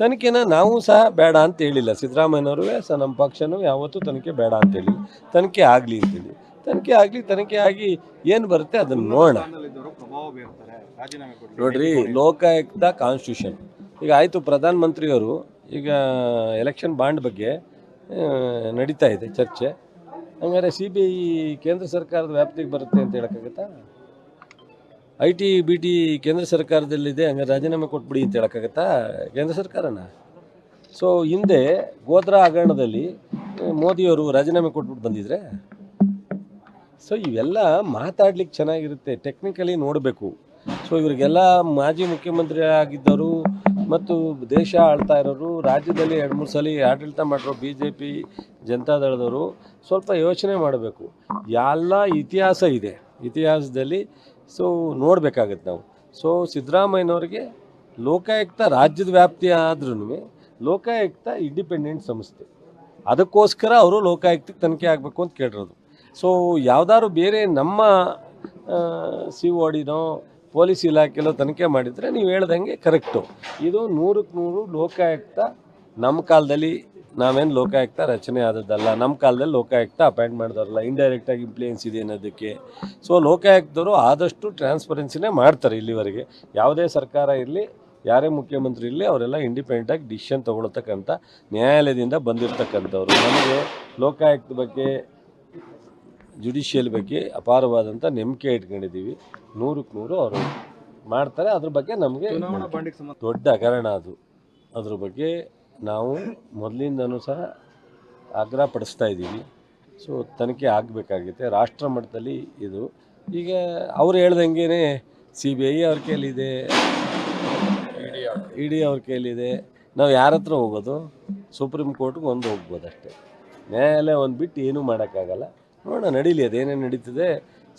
ತನಿಖೆನ ನಾವು ಸಹ ಬೇಡ ಅಂತ ಹೇಳಿಲ್ಲ. ಸಿದ್ದರಾಮಯ್ಯನವರು ಸಹ ನಮ್ಮ ಪಕ್ಷನೂ ಯಾವತ್ತೂ ತನಿಖೆ ಬೇಡ ಅಂತ ಹೇಳಿಲ್ಲ. ತನಿಖೆ ಆಗಲಿ ಅಂತೇಳಿ ತನಿಖೆ ಆಗಲಿ, ತನಿಖೆ ಆಗಿ ಏನು ಬರುತ್ತೆ ಅದನ್ನು ನೋಡೋಣ. ನೋಡ್ರಿ, ಲೋಕಾಯುಕ್ತ ಕಾನ್ಸ್ಟಿಟ್ಯೂಷನ್ ಈಗ ಆಯಿತು, ಪ್ರಧಾನಮಂತ್ರಿಯವರು ಈಗ ಎಲೆಕ್ಷನ್ ಬಾಂಡ್ ಬಗ್ಗೆ ನಡೀತಾ ಇದೆ ಚರ್ಚೆ. ಹಂಗಾರೆ ಸಿ ಬಿ ಐ ಕೇಂದ್ರ ಸರ್ಕಾರದ ವ್ಯಾಪ್ತಿಗೆ ಬರುತ್ತೆ ಅಂತ ಹೇಳೋಕ್ಕಾಗತ್ತಾ? ಐ ಟಿ ಬಿ ಟಿ ಕೇಂದ್ರ ಸರ್ಕಾರದಲ್ಲಿದೆ ಹಂಗೆ ರಾಜೀನಾಮೆ ಕೊಟ್ಬಿಡಿ ಅಂತ ಹೇಳೋಕ್ಕಾಗತ್ತಾ? ಕೇಂದ್ರ ಸರ್ಕಾರನ? ಸೊ ಹಿಂದೆ ಗೋದ್ರಾ ಹಗರಣದಲ್ಲಿ ಮೋದಿಯವರು ರಾಜೀನಾಮೆ ಕೊಟ್ಬಿಟ್ಟು ಬಂದಿದ್ರೆ? ಸೊ ಇವೆಲ್ಲ ಮಾತಾಡ್ಲಿಕ್ಕೆ ಚೆನ್ನಾಗಿರುತ್ತೆ ಟೆಕ್ನಿಕಲಿ ನೋಡಬೇಕು. ಸೊ ಇವರಿಗೆಲ್ಲ ಮಾಜಿ ಮುಖ್ಯಮಂತ್ರಿ ಆಗಿದ್ದವರು ಮತ್ತು ದೇಶ ಆಳ್ತಾ ಇರೋರು, ರಾಜ್ಯದಲ್ಲಿ ಎರಡು ಮೂರು ಸಲ ಆಡಳಿತ ಮಾಡಿರೋ ಬಿ ಜೆ ಪಿ ಜನತಾದಳದವರು ಸ್ವಲ್ಪ ಯೋಚನೆ ಮಾಡಬೇಕು. ಎಲ್ಲ ಇತಿಹಾಸ ಇದೆ. ಇತಿಹಾಸದಲ್ಲಿ ಸೊ ನೋಡಬೇಕಾಗತ್ತೆ ನಾವು. ಸೊ ಸಿದ್ದರಾಮಯ್ಯನವ್ರಿಗೆ ಲೋಕಾಯುಕ್ತ ರಾಜ್ಯದ ವ್ಯಾಪ್ತಿ ಆದ್ರೂ ಲೋಕಾಯುಕ್ತ ಇಂಡಿಪೆಂಡೆಂಟ್ ಸಂಸ್ಥೆ. ಅದಕ್ಕೋಸ್ಕರ ಅವರು ಲೋಕಾಯುಕ್ತಕ್ಕೆ ತನಿಖೆ ಆಗಬೇಕು ಅಂತ ಕೇಳಿರೋದು. ಸೊ ಯಾವ್ದಾದ್ರು ಬೇರೆ ನಮ್ಮ ಸಿ ಓಡಿನೋ ಪೊಲೀಸ್ ಇಲಾಖೆಲೋ ತನಿಖೆ ಮಾಡಿದರೆ ನೀವು ಹೇಳ್ದಂಗೆ ಕರೆಕ್ಟು ಇದು ನೂರಕ್ಕೆ ನೂರು ಲೋಕಾಯುಕ್ತ ನಮ್ಮ ಕಾಲದಲ್ಲಿ ನಾವೇನು ಲೋಕಾಯುಕ್ತ? ರಚನೆ ಆದದ್ದಲ್ಲ. ನಮ್ಮ ಕಾಲದಲ್ಲಿ ಲೋಕಾಯುಕ್ತ ಅಪಾಯಿಂಟ್ ಮಾಡಿದವ್ರಲ್ಲ. ಇಂಡೈರೆಕ್ಟಾಗಿ ಇಂಪ್ಲೂಯೆನ್ಸ್ ಇದೆ ಅನ್ನೋದಕ್ಕೆ. ಸೊ ಲೋಕಾಯುಕ್ತರು ಆದಷ್ಟು ಟ್ರಾನ್ಸ್ಪರೆನ್ಸಿನೇ ಮಾಡ್ತಾರೆ ಇಲ್ಲಿವರೆಗೆ. ಯಾವುದೇ ಸರ್ಕಾರ ಇರಲಿ ಯಾರೇ ಮುಖ್ಯಮಂತ್ರಿ ಇರಲಿ ಅವರೆಲ್ಲ ಇಂಡಿಪೆಂಡೆಂಟಾಗಿ ಡಿಸಿಷನ್ ತೊಗೊಳತಕ್ಕಂಥ ನ್ಯಾಯಾಲಯದಿಂದ ಬಂದಿರತಕ್ಕಂಥವ್ರು. ನಮಗೆ ಲೋಕಾಯುಕ್ತ ಬಗ್ಗೆ ಜುಡಿಷಿಯಲ್ ಬಗ್ಗೆ ಅಪಾರವಾದಂಥ ನಂಬಿಕೆ ಇಟ್ಕೊಂಡಿದ್ದೀವಿ. ನೂರಕ್ಕೆ ನೂರು ಅವರು ಮಾಡ್ತಾರೆ. ಅದ್ರ ಬಗ್ಗೆ ನಮಗೆ ದೊಡ್ಡ ಹಗರಣ ಅದು. ಅದ್ರ ಬಗ್ಗೆ ನಾವು ಮೊದಲಿಂದನೂ ಸಹ ಆಗ್ರಹ ಪಡಿಸ್ತಾ ಇದ್ದೀವಿ. ಸೊ ತನಿಖೆ ಆಗಬೇಕಾಗುತ್ತೆ ರಾಷ್ಟ್ರ ಮಟ್ಟದಲ್ಲಿ ಇದು. ಈಗ ಅವ್ರು ಹೇಳ್ದಂಗೆ ಸಿ ಬಿ ಐ ಅವ್ರ ಕೈಲಿದೆ ಇ ಡಿ ಅವ್ರ ಕೈಲಿದೆ ನಾವು ಯಾರ ಹತ್ರ ಹೋಗೋದು? ಸುಪ್ರೀಂ ಕೋರ್ಟ್ಗೆ ಒಂದು ಹೋಗ್ಬೋದು ಅಷ್ಟೇ ನ್ಯಾಯಾಲಯ ಒಂದು ಬಿಟ್ಟು ಏನೂ ಮಾಡೋಕ್ಕಾಗಲ್ಲ. ನೋಡೋಣ, ನಡೀಲಿ, ಅದೇನೇನು ನಡೀತದೆ.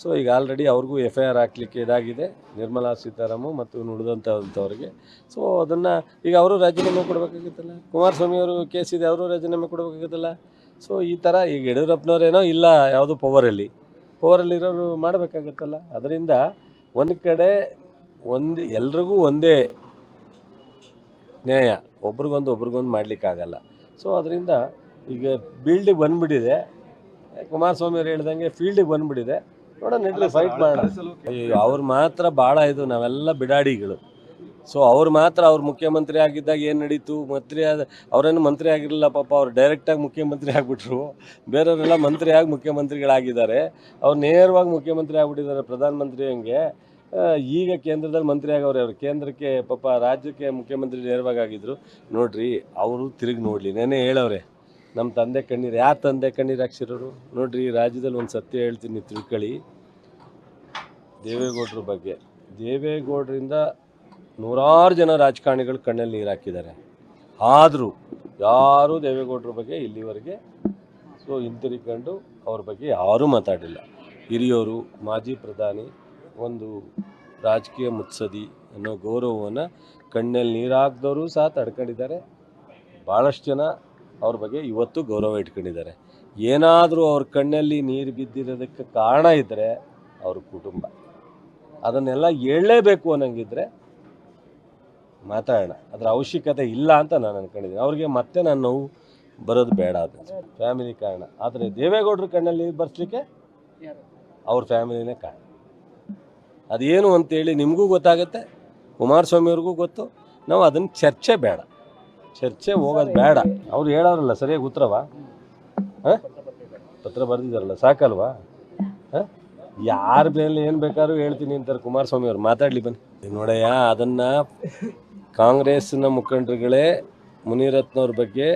ಸೊ ಈಗ ಆಲ್ರೆಡಿ ಅವ್ರಿಗೂ ಎಫ್ ಐ ಆರ್ ಹಾಕ್ಲಿಕ್ಕೆ ಇದಾಗಿದೆ, ನಿರ್ಮಲಾ ಸೀತಾರಾಮು ಮತ್ತು ಉಳಿದಂಥವ್ರಿಗೆ ಸೊ ಅದನ್ನು ಈಗ ಅವರು ರಾಜೀನಾಮೆ ಕೊಡಬೇಕಾಗಿತ್ತಲ್ಲ? ಕುಮಾರಸ್ವಾಮಿ ಅವರು ಕೇಸ್ ಇದೆ, ಅವರು ರಾಜೀನಾಮೆ ಕೊಡಬೇಕಾಗುತ್ತಲ್ಲ? ಸೊ ಈ ಥರ ಈಗ ಯಡಿಯೂರಪ್ಪನವರೇನೋ ಇಲ್ಲ, ಯಾವುದು ಪವರಲ್ಲಿ. ಪವರಲ್ಲಿರೋರು ಮಾಡಬೇಕಾಗತ್ತಲ್ಲ? ಅದರಿಂದ ಒಂದು ಕಡೆ ಒಂದು, ಎಲ್ರಿಗೂ ಒಂದೇ ನ್ಯಾಯ. ಒಬ್ರಿಗೊಂದು ಒಬ್ರಿಗೊಂದು ಮಾಡಲಿಕ್ಕಾಗಲ್ಲ. ಸೊ ಅದರಿಂದ ಈಗ ಫೀಲ್ಡಿಗೆ ಬಂದ್ಬಿಟ್ಟಿದೆ. ಕುಮಾರಸ್ವಾಮಿ ಅವ್ರು ಹೇಳ್ದಂಗೆ ಫೀಲ್ಡಿಗೆ ಬಂದ್ಬಿಟ್ಟಿದೆ. ನೋಡೋಣ ನಡೀಲಿ ಫೈಟ್ ಮಾಡೋಣ. ಅವ್ರು ಮಾತ್ರ ಭಾಳ ಇದು ನಾವೆಲ್ಲ ಬಿಡಾಡಿಗಳು. ಸೊ ಅವ್ರು ಮಾತ್ರ ಅವ್ರು ಮುಖ್ಯಮಂತ್ರಿ ಆಗಿದ್ದಾಗ ಏನು ನಡೀತು? ಮಂತ್ರಿ ಆದ ಅವರೇನು ಮಂತ್ರಿ ಆಗಿರಲಿಲ್ಲ ಪಾಪ ಅವ್ರು ಡೈರೆಕ್ಟಾಗಿ ಮುಖ್ಯಮಂತ್ರಿ ಆಗಿಬಿಟ್ರು. ಬೇರೆಯವರೆಲ್ಲ ಮಂತ್ರಿಯಾಗಿ ಆಗಿ ಮುಖ್ಯಮಂತ್ರಿಗಳಾಗಿದ್ದಾರೆ. ಅವ್ರು ನೇರವಾಗಿ ಮುಖ್ಯಮಂತ್ರಿ ಆಗಿಬಿಟ್ಟಿದ್ದಾರೆ ಪ್ರಧಾನಮಂತ್ರಿ ಹಂಗೆ. ಈಗ ಕೇಂದ್ರದಲ್ಲಿ ಮಂತ್ರಿ ಆಗವ್ರೆ ಅವ್ರು. ಕೇಂದ್ರಕ್ಕೆ ಪಾಪ ರಾಜ್ಯಕ್ಕೆ ಮುಖ್ಯಮಂತ್ರಿ ನೇರವಾಗಿ ಆಗಿದ್ರು. ನೋಡ್ರಿ ಅವರು ತಿರುಗಿ ನೋಡಲಿ. ನೆನೆ ಹೇಳವ್ರೆ ನಮ್ಮ ತಂದೆ ಕಣ್ಣೀರು, ಯಾರು ತಂದೆ ಕಣ್ಣೀರು ಹಾಕ್ಸಿರೋರು? ನೋಡ್ರಿ, ಈ ರಾಜ್ಯದಲ್ಲಿ ಒಂದು ಸತ್ಯ ಹೇಳ್ತೀನಿ ತಿಳ್ಕೊಳ್ಳಿ. ದೇವೇಗೌಡರ ಬಗ್ಗೆ. ದೇವೇಗೌಡರಿಂದ ನೂರಾರು ಜನ ರಾಜಕಾರಣಿಗಳು ಕಣ್ಣಲ್ಲಿ ನೀರು ಹಾಕಿದ್ದಾರೆ. ಆದರೂ ಯಾರೂ ದೇವೇಗೌಡರ ಬಗ್ಗೆ ಇಲ್ಲಿವರೆಗೆ ಸೊ ಹಿಂತಿರುಗಿಕೊಂಡು ಅವ್ರ ಬಗ್ಗೆ ಯಾರೂ ಮಾತಾಡಿಲ್ಲ ಹಿರಿಯವರು ಮಾಜಿ ಪ್ರಧಾನಿ, ಒಂದು ರಾಜಕೀಯ ಮುತ್ಸದಿ ಅನ್ನೋ ಗೌರವವನ್ನು ಕಣ್ಣಲ್ಲಿ ನೀರು ಹಾಕ್ದವರು ಸಹ ತಡ್ಕೊಂಡಿದ್ದಾರೆ. ಭಾಳಷ್ಟು ಜನ ಅವ್ರ ಬಗ್ಗೆ ಇವತ್ತು ಗೌರವ ಇಟ್ಕೊಂಡಿದ್ದಾರೆ. ಏನಾದರೂ ಅವ್ರ ಕಣ್ಣಲ್ಲಿ ನೀರು ಬಿದ್ದಿರೋದಕ್ಕೆ ಕಾರಣ ಇದ್ದರೆ ಅವ್ರ ಕುಟುಂಬ. ಅದನ್ನೆಲ್ಲ ಹೇಳಲೇಬೇಕು ಅನ್ನಂಗಿದ್ರೆ ಮಾತಾಡೋಣ. ಅದರ ಅವಶ್ಯಕತೆ ಇಲ್ಲ ಅಂತ ನಾನು ಅನ್ಕೊಂಡಿದ್ದೀನಿ. ಅವ್ರಿಗೆ ಮತ್ತೆ ನಾನು ನೋವು ಬರೋದು ಬೇಡ ಅದು ಫ್ಯಾಮಿಲಿ ಕಾರಣ. ಆದರೆ ದೇವೇಗೌಡರ ಕಣ್ಣಲ್ಲಿ ಬರ್ಸ್ಲಿಕ್ಕೆ ಅವ್ರ ಫ್ಯಾಮಿಲಿನೇ ಕಾರಣ. ಅದೇನು ಅಂತೇಳಿ ನಿಮಗೂ ಗೊತ್ತಾಗುತ್ತೆ, ಕುಮಾರಸ್ವಾಮಿಯವ್ರಿಗೂ ಗೊತ್ತು. ನಾವು ಅದನ್ನು ಚರ್ಚೆ ಬೇಡ. ಚರ್ಚೆ ಹೋಗೋದು ಬೇಡ. ಅವ್ರು ಹೇಳೋರಲ್ಲ ಸರಿಯಾಗಿ ಉತ್ತರವಾ? ಹಾಂ? ಪತ್ರ ಬರೆದಿದ್ದಾರಲ್ಲ ಸಾಕಲ್ವಾ? ಹಾಂ? ಯಾರ ಮೇಲೆ ಏನು ಬೇಕಾದ್ರೂ ಹೇಳ್ತೀನಿ ಅಂತಾರೆ ಕುಮಾರಸ್ವಾಮಿ ಅವ್ರು. ಮಾತಾಡಲಿ ಬನ್ನಿ. ನೋಡಯ್ಯ, ಅದನ್ನು ಕಾಂಗ್ರೆಸ್ನ ಮುಖಂಡರುಗಳೇ, ಮುನಿರತ್ನವ್ರ ಬಗ್ಗೆ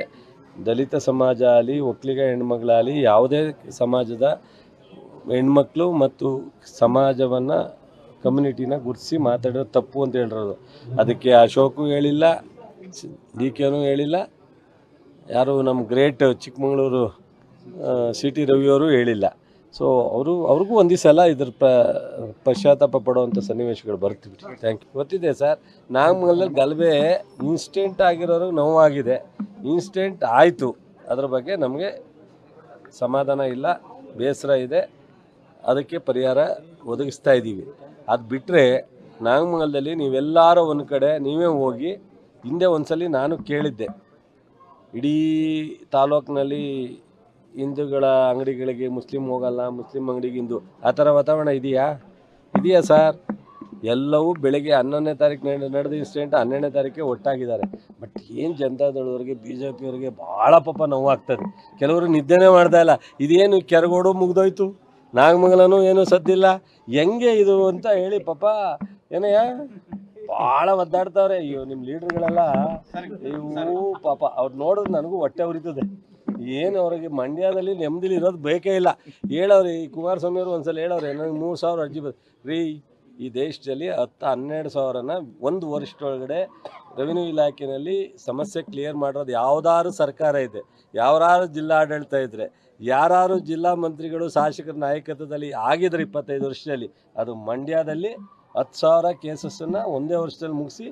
ದಲಿತ ಸಮಾಜ ಆಗಲಿ ಒಕ್ಕಲಿಗ ಹೆಣ್ಮಗಳಾಗಲಿ ಯಾವುದೇ ಸಮಾಜದ ಹೆಣ್ಮಕ್ಳು ಮತ್ತು ಸಮಾಜವನ್ನು, ಕಮ್ಯುನಿಟಿನ ಗುರುತಿಸಿ ಮಾತಾಡೋದು ತಪ್ಪು ಅಂತ ಹೇಳಿರೋದು ಅದಕ್ಕೆ ಅಶೋಕು ಹೇಳಿಲ್ಲ ಡಿ ಕೆನೂ ಹೇಳಿಲ್ಲ. ಯಾರು ನಮ್ಮ ಗ್ರೇಟ್ ಚಿಕ್ಕಮಗಳೂರು ಸಿ ಟಿ ರವಿಯವರು ಹೇಳಿಲ್ಲ. ಸೊ ಅವರು, ಅವ್ರಿಗೂ ಒಂದು ಸಲ ಇದ್ರ ಪ, ಪಶ್ಚಾತ್ತಾಪ ಪಡುವಂಥ ಸನ್ನಿವೇಶಗಳು ಬರ್ತೀವಿ. ಥ್ಯಾಂಕ್ ಯು ಗೊತ್ತಿದೆ ಸರ್ ನಾಗಮಂಗಲದಲ್ಲಿ ಗಲಭೆ ಇನ್ಸ್ಟೆಂಟ್ ಆಗಿರೋರಿಗೆ ನೋವಾಗಿದೆ. ಇನ್ಸ್ಟೆಂಟ್ ಆಯಿತು. ಅದ್ರ ಬಗ್ಗೆ ನಮಗೆ ಸಮಾಧಾನ ಇಲ್ಲ, ಬೇಸರ ಇದೆ. ಅದಕ್ಕೆ ಪರಿಹಾರ ಒದಗಿಸ್ತಾ ಇದ್ದೀವಿ ಅದು ಬಿಟ್ಟರೆ ನಾಗಮಂಗಲದಲ್ಲಿ ನೀವೆಲ್ಲರೂ ಒಂದು ಕಡೆ ನೀವೇ ಹೋಗಿ ಹಿಂದೆ ಒಂದ್ಸಲಿ ನಾನು ಕೇಳಿದ್ದೆ. ಇಡೀ ತಾಲೂಕಿನಲ್ಲಿ ಹಿಂದೂಗಳ ಅಂಗಡಿಗಳಿಗೆ ಮುಸ್ಲಿಂ ಹೋಗಲ್ಲ, ಮುಸ್ಲಿಂ ಅಂಗಡಿಗೆ ಹಿಂದೂ. ಆ ಥರ ವಾತಾವರಣ ಇದೆಯಾ? ಇದೆಯಾ ಸರ್? ಎಲ್ಲವೂ ಬೆಳಗ್ಗೆ ಹನ್ನೊಂದನೇ ತಾರೀಕು ನಡೆ ನಡೆದ ಇನ್ಸಿಡೆಂಟ್ ಹನ್ನೆರಡನೇ ತಾರೀಕಿಗೆ ಒಟ್ಟಾಗಿದ್ದಾರೆ. ಬಟ್ ಏನು ಜನತಾದಳದವ್ರಿಗೆ ಬಿ ಜೆ ಪಿಯವ್ರಿಗೆ ಭಾಳ ಪಾಪ ನೋವಾಗ್ತದೆ. ಕೆಲವರು ನಿದ್ದೆನೇ ಮಾಡ್ತಾ ಇಲ್ಲ. ಇದೇನು ಕೆರಗೋಡು ಮುಗ್ದೋಯ್ತು? ನಾಗಮಂಗಲನೂ ಏನೂ ಸದ್ದಿಲ್ಲ? ಹೆಂಗೆ ಇದು ಅಂತ ಹೇಳಿ ಪಾಪ, ಏನಯ್ಯ? ಭಾಳ ಒದ್ದಾಡ್ತಾವ್ರೆ. ಅಯ್ಯೋ ನಿಮ್ಮ ಲೀಡರ್ಗಳೆಲ್ಲ, ಇವು ಪಾಪ, ಅವ್ರು ನೋಡಿದ್ರೆ ನನಗೂ ಹೊಟ್ಟೆ ಉರಿತದೆ. ಏನು ಅವ್ರಿಗೆ ಮಂಡ್ಯದಲ್ಲಿ ನೆಮ್ಮದಿಲಿ ಇರೋದು ಬೇಕೇ ಇಲ್ಲ. ಹೇಳವ್ರಿ, ಈ ಕುಮಾರಸ್ವಾಮಿ ಅವರು ಒಂದ್ಸಲ ಹೇಳವ್ರೆ ನನಗೆ ಮೂರು ಸಾವಿರ ಅರ್ಜಿ ರೀ, ಈ ದೇಶದಲ್ಲಿ ಹತ್ತು ಹನ್ನೆರಡು ಸಾವಿರನ ಒಂದು ವರ್ಷದೊಳಗಡೆ ರೆವಿನ್ಯೂ ಇಲಾಖೆಯಲ್ಲಿ ಸಮಸ್ಯೆ ಕ್ಲಿಯರ್ ಮಾಡಿರೋದು ಯಾವ್ದಾದ್ರು ಸರ್ಕಾರ ಇದೆ. ಯಾವ್ದಾದ್ರು ಜಿಲ್ಲಾಡಳಿತ ಇದ್ರೆ ಯಾರು ಜಿಲ್ಲಾ ಮಂತ್ರಿಗಳು, ಶಾಸಕರ ನಾಯಕತ್ವದಲ್ಲಿ ಆಗಿದ್ರೆ ಇಪ್ಪತ್ತೈದು ವರ್ಷದಲ್ಲಿ, ಅದು ಮಂಡ್ಯದಲ್ಲಿ ಹತ್ತು ಸಾವಿರ ಕೇಸಸ್ಸನ್ನು ಒಂದೇ ವರ್ಷದಲ್ಲಿ ಮುಗಿಸಿ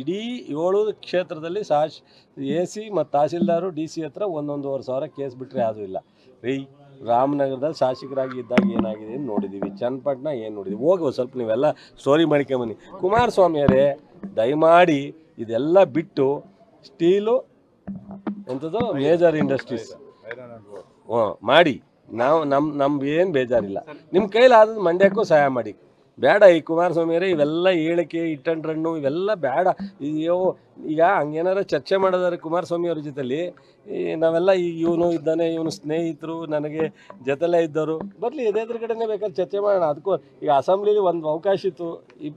ಇಡೀ ಏಳು ಕ್ಷೇತ್ರದಲ್ಲಿ ಸಾಶ್, ಎ ಸಿ ಮತ್ತು ತಹಸೀಲ್ದಾರು, ಡಿ ಸಿ ಹತ್ರ ಒಂದೊಂದುವರೆ ಸಾವಿರ ಕೇಸ್ ಬಿಟ್ಟರೆ ಯಾವುದೂ ಇಲ್ಲ. ರೀ, ರಾಮನಗರದಲ್ಲಿ ಶಾಸಕರಾಗಿ ಇದ್ದಾಗ ಏನಾಗಿದೆ ಅಂತ ನೋಡಿದ್ದೀವಿ ಚನ್ನಪಟ್ಟಣ ಏನು ನೋಡಿದ್ದೀವಿ ಹೋಗಿ ಒಂದ್ ಸ್ವಲ್ಪ ನೀವೆಲ್ಲ ಸ್ಟೋರಿ ಮಾಡ್ಕೊಂಬನ್ನಿ ಕುಮಾರಸ್ವಾಮಿಯವರೇ ದಯಮಾಡಿ ಇದೆಲ್ಲ ಬಿಟ್ಟು ಸ್ಟೀಲು ಎಂಥದ್ದು ಮೇಜರ್ ಇಂಡಸ್ಟ್ರೀಸ್. ಹ್ಞೂ ಮಾಡಿ. ನಾವು ನಮ್ಮ ನಮ್ಗೆ ಏನು ಬೇಜಾರಿಲ್ಲ. ನಿಮ್ಮ ಕೈಲಾದ ಮಂಡ್ಯಕ್ಕೂ ಸಹಾಯ ಮಾಡಿ. ಬೇಡ ಈ ಕುಮಾರಸ್ವಾಮಿಯವರೇ ಇವೆಲ್ಲ ಹೇಳಿಕೆ ಇಟ್ಟಂಡ್ ರಣ್ಣು ಇವೆಲ್ಲ ಬೇಡ. ಅಯ್ಯೋ, ಈಗ ಹಂಗೇನಾರ ಚರ್ಚೆ ಮಾಡೋದಾದ್ರೆ ಕುಮಾರಸ್ವಾಮಿ ಅವ್ರ ಜೊತೆಲಿ ನಾವೆಲ್ಲ ಈಗ ಇವನು ಇದ್ದಾನೆ, ಇವನು ಸ್ನೇಹಿತರು, ನನಗೆ ಜೊತೆಲೇ ಇದ್ದವರು ಬರಲಿ ಎದುರುಗಡೆನೇ ಬೇಕಾದ್ರೆ ಚರ್ಚೆ ಮಾಡೋಣ. ಅದಕ್ಕೂ ಈಗ ಅಸೆಂಬ್ಲಿಲಿ ಒಂದು ಅವಕಾಶ ಇತ್ತು. ಈ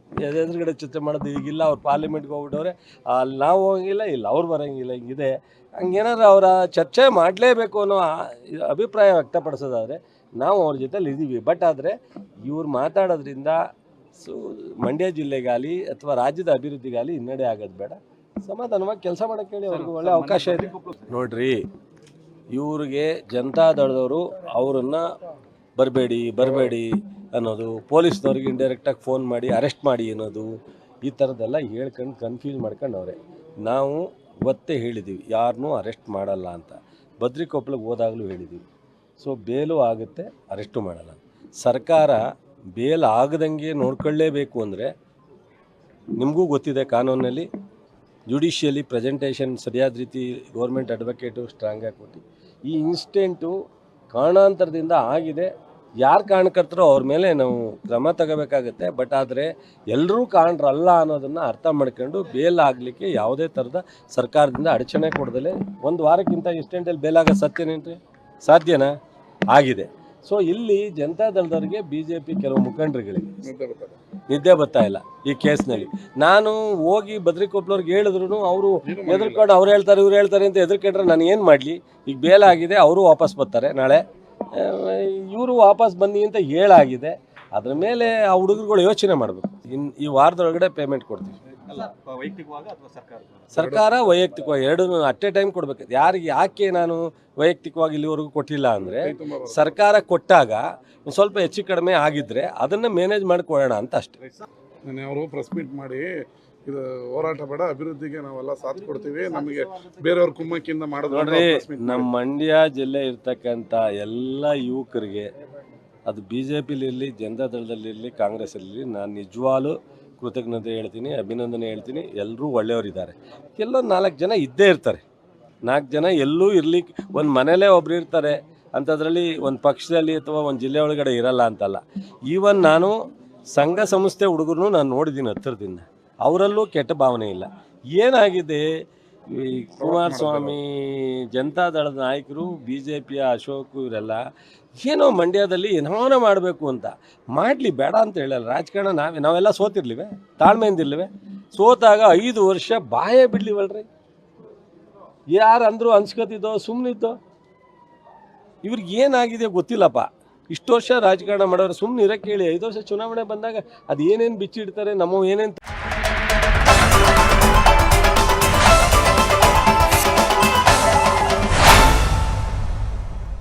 ಕಡೆ ಚರ್ಚೆ ಮಾಡೋದು ಈಗಿಲ್ಲ, ಅವ್ರು ಪಾರ್ಲಿಮೆಂಟ್ಗೆ ಹೋಗ್ಬಿಟ್ಟವ್ರೆ. ಅಲ್ಲಿ ನಾವು ಹೋಗಿಲ್ಲ, ಇಲ್ಲ, ಅವ್ರು ಬರೋಂಗಿಲ್ಲ, ಹಿಂಗಿದೆ. ಹಂಗೇನಾರು ಅವರ ಚರ್ಚೆ ಮಾಡಲೇಬೇಕು ಅನ್ನೋ ಅಭಿಪ್ರಾಯ ವ್ಯಕ್ತಪಡಿಸೋದಾದರೆ ನಾವು ಅವ್ರ ಜೊತೆಲಿ ಇದ್ದೀವಿ. ಬಟ್ ಆದರೆ ಇವ್ರು ಮಾತಾಡೋದ್ರಿಂದ ಸೊ ಮಂಡ್ಯ ಜಿಲ್ಲೆಗಾಲಿ ಅಥವಾ ರಾಜ್ಯದ ಅಭಿವೃದ್ಧಿಗಾಲಿ ಹಿನ್ನಡೆ ಆಗೋದು ಬೇಡ. ಸಮಾಧಾನವಾಗಿ ಕೆಲಸ ಮಾಡೋಕ್ಕೆ ಹೇಳಿ ಅವ್ರಿಗೆ ಒಳ್ಳೆ ಅವಕಾಶ ಇದೆ. ನೋಡ್ರಿ, ಇವ್ರಿಗೆ ಜನತಾದಳದವರು ಅವರನ್ನು ಬರಬೇಡಿ ಬರಬೇಡಿ ಅನ್ನೋದು, ಪೊಲೀಸ್ನವ್ರಿಗೆ ಇಂಡೈರೆಕ್ಟಾಗಿ ಫೋನ್ ಮಾಡಿ ಅರೆಸ್ಟ್ ಮಾಡಿ ಅನ್ನೋದು ಈ ಥರದ್ದೆಲ್ಲ ಹೇಳ್ಕೊಂಡು ಕನ್ಫ್ಯೂಸ್ ಮಾಡ್ಕೊಂಡವ್ರೆ. ನಾವು ಒತ್ತೆ ಹೇಳಿದ್ದೀವಿ ಯಾರನ್ನೂ ಅರೆಸ್ಟ್ ಮಾಡಲ್ಲ ಅಂತ. ಬದ್ರಿಕೊಪ್ಪಳಿಗೆ ಹೋದಾಗಲೂ ಹೇಳಿದ್ದೀವಿ ಸೊ ಬೇಲು ಆಗುತ್ತೆ, ಅರೆಸ್ಟು ಮಾಡಲ್ಲ. ಸರ್ಕಾರ ಬೇಲ್ ಆಗದಂಗೆ ನೋಡ್ಕೊಳ್ಳೇಬೇಕು ಅಂದರೆ ನಿಮಗೂ ಗೊತ್ತಿದೆ ಕಾನೂನಲ್ಲಿ ಜುಡಿಷಿಯಲಿ ಪ್ರೆಸೆಂಟೇಷನ್ ಸರಿಯಾದ ರೀತಿ ಗೌರ್ಮೆಂಟ್ ಅಡ್ವೊಕೇಟು ಸ್ಟ್ರಾಂಗಾಗಿ ಕೊಟ್ಟು. ಈ ಇನ್ಸ್ಟೆಂಟು ಕಾರಣಾಂತರದಿಂದ ಆಗಿದೆ. ಯಾರು ಕಾರಣಕರ್ತರೋ ಅವ್ರ ಮೇಲೆ ನಾವು ಕ್ರಮ ತಗೋಬೇಕಾಗತ್ತೆ. ಬಟ್ ಆದರೆ ಎಲ್ಲರೂ ಕಾರಣರಲ್ಲ ಅನ್ನೋದನ್ನು ಅರ್ಥ ಮಾಡ್ಕೊಂಡು ಬೇಲ್ ಆಗಲಿಕ್ಕೆ ಯಾವುದೇ ಥರದ ಸರ್ಕಾರದಿಂದ ಅಡಚಣೆ ಕೊಡದಲೆ ಒಂದು ವಾರಕ್ಕಿಂತ ಇನ್ಸ್ಟೆಂಟಲ್ಲಿ ಬೇಲ್ ಸತ್ಯನೇನು ರೀ ಸಾಧ್ಯನಾ? ಆಗಿದೆ. ಸೊ ಇಲ್ಲಿ ಜನತಾದಳದವ್ರಿಗೆ ಬಿ ಜೆ ಪಿ ಕೆಲವು ಮುಖಂಡರುಗಳಿಗೆ ನಿದ್ದೆ ಬರ್ತಾ ಇಲ್ಲ ಈ ಕೇಸ್ನಲ್ಲಿ. ನಾನು ಹೋಗಿ ಬದ್ರಿಕೊಪ್ಲವ್ರಿಗೆ ಹೇಳಿದ್ರು ಅವರು ಎದುರ್ಕೊಂಡು ಅವ್ರು ಹೇಳ್ತಾರೆ, ಇವ್ರು ಹೇಳ್ತಾರೆ ಅಂತ ಎದುರ್ಕೊಂಡ್ರೆ ನಾನು ಏನು ಮಾಡಲಿ? ಈಗ ಆಗಿದೆ, ಅವರು ವಾಪಸ್ ಬರ್ತಾರೆ ನಾಳೆ. ಇವರು ವಾಪಸ್ ಬನ್ನಿ ಅಂತ ಹೇಳಾಗಿದೆ. ಅದ್ರ ಮೇಲೆ ಆ ಹುಡುಗರುಗಳು ಯೋಚನೆ ಮಾಡಬೇಕು. ಇನ್ನು ಈ ವಾರದೊಳಗಡೆ ಪೇಮೆಂಟ್ ಕೊಡ್ತೀವಿ. ಸರ್ಕಾರ ಸರ್ಕಾರ ವೈಯಕ್ತಿಕವಾಗಿ ಎರಡು ಅಟ್ ಎ ಟೈಮ್ ಕೊಡ್ಬೇಕು ಯಾರಿಗೆ ಯಾಕೆ ನಾನು ವೈಯಕ್ತಿಕವಾಗಿ ಇಲ್ಲಿವರೆಗೂ ಕೊಟ್ಟಿಲ್ಲ ಅಂದರೆ ಸರ್ಕಾರ ಕೊಟ್ಟಾಗ ಒಂದ್ ಸ್ವಲ್ಪ ಹೆಚ್ಚು ಕಡಿಮೆ ಆಗಿದ್ರೆ ಅದನ್ನ ಮ್ಯಾನೇಜ್ ಮಾಡ್ಕೊಳ್ಳೋಣ ಅಂತ ಅಷ್ಟೇ. ನಾನು ಅವರು ಪ್ರೆಸ್ ಮೀಟ್ ಮಾಡಿ ಇದು ಹೋರಾಟ ಬೇಡ ಅಭಿವೃದ್ಧಿಗೆ ನಾವೆಲ್ಲ ಸಾಥ್ ಕೊಡ್ತೀವಿ. ನಮಗೆ ಬೇರೆಯವ್ರ ಕುಮ್ಮಕ್ಕಿಂದ ಮಾಡೋದು ನೋಡ್ರಿ ನಮ್ಮ ಮಂಡ್ಯ ಜಿಲ್ಲೆ ಇರ್ತಕ್ಕಂಥ ಎಲ್ಲ ಯುವಕರಿಗೆ ಅದು ಬಿ ಜೆ ಪಿಲಿರಲಿ ಜನತಾದಳದಲ್ಲಿರಲಿ ಕಾಂಗ್ರೆಸ್ಸಲ್ಲಿರಲಿ ನಾನು ನಿಜವಾಗ್ಲೂ ಕೃತಜ್ಞತೆ ಹೇಳ್ತೀನಿ, ಅಭಿನಂದನೆ ಹೇಳ್ತೀನಿ. ಎಲ್ಲರೂ ಒಳ್ಳೆಯವರಿದ್ದಾರೆ. ಎಲ್ಲ ನಾಲ್ಕು ಜನ ಇದ್ದೇ ಇರ್ತಾರೆ. ನಾಲ್ಕು ಜನ ಎಲ್ಲೂ ಇರ್ಲಿಕ್ಕೆ, ಒಂದು ಮನೇಲೇ ಒಬ್ರು ಇರ್ತಾರೆ. ಅಂಥದ್ರಲ್ಲಿ ಒಂದು ಪಕ್ಷದಲ್ಲಿ ಅಥವಾ ಒಂದು ಜಿಲ್ಲೆ ಒಳಗಡೆ ಇರಲ್ಲ ಅಂತಲ್ಲ. ಈವನ್ ನಾನು ಸಂಘ ಸಂಸ್ಥೆ ಹುಡುಗರು ನಾನು ನೋಡಿದ್ದೀನಿ ಹತ್ತಿರದಿಂದ. ಅವರಲ್ಲೂ ಕೆಟ್ಟ ಭಾವನೆ ಇಲ್ಲ. ಏನಾಗಿದೆ? ಈ ಕುಮಾರಸ್ವಾಮಿ ಜನತಾದಳದ ನಾಯಕರು ಬಿ ಜೆ ಪಿಯ ಅಶೋಕ್ ಇವರೆಲ್ಲ ಏನೋ ಮಂಡ್ಯದಲ್ಲಿ ಏನೋನ ಮಾಡಬೇಕು ಅಂತ. ಮಾಡಲಿ ಬೇಡ ಅಂತ ಹೇಳಲ್ಲ. ರಾಜಕಾರಣ ನಾವೇ ನಾವೆಲ್ಲ ಸೋತಿರ್ಲಿವೆ. ತಾಳ್ಮೆಯಿಂದಿರ್ಲಿವೆ. ಸೋತಾಗ ಐದು ವರ್ಷ ಬಾಯೇ ಬಿಡ್ಲಿವಲ್ರಿ. ಯಾರು ಅಂದ್ರು ಅನ್ಸ್ಕೊತಿದ್ದೋ ಸುಮ್ಮನಿದ್ದೋ ಇವ್ರಿಗೆ ಏನಾಗಿದೆ ಗೊತ್ತಿಲ್ಲಪ್ಪ. ಇಷ್ಟು ವರ್ಷ ರಾಜಕಾರಣ ಮಾಡೋರು ಸುಮ್ಮನೆ ಇರೋಕ್ಕೆ ಹೇಳಿ ಐದು ವರ್ಷ ಚುನಾವಣೆ ಬಂದಾಗ ಅದು ಏನೇನು ಬಿಚ್ಚಿಡ್ತಾರೆ, ನಮ್ಮ ಏನೇನು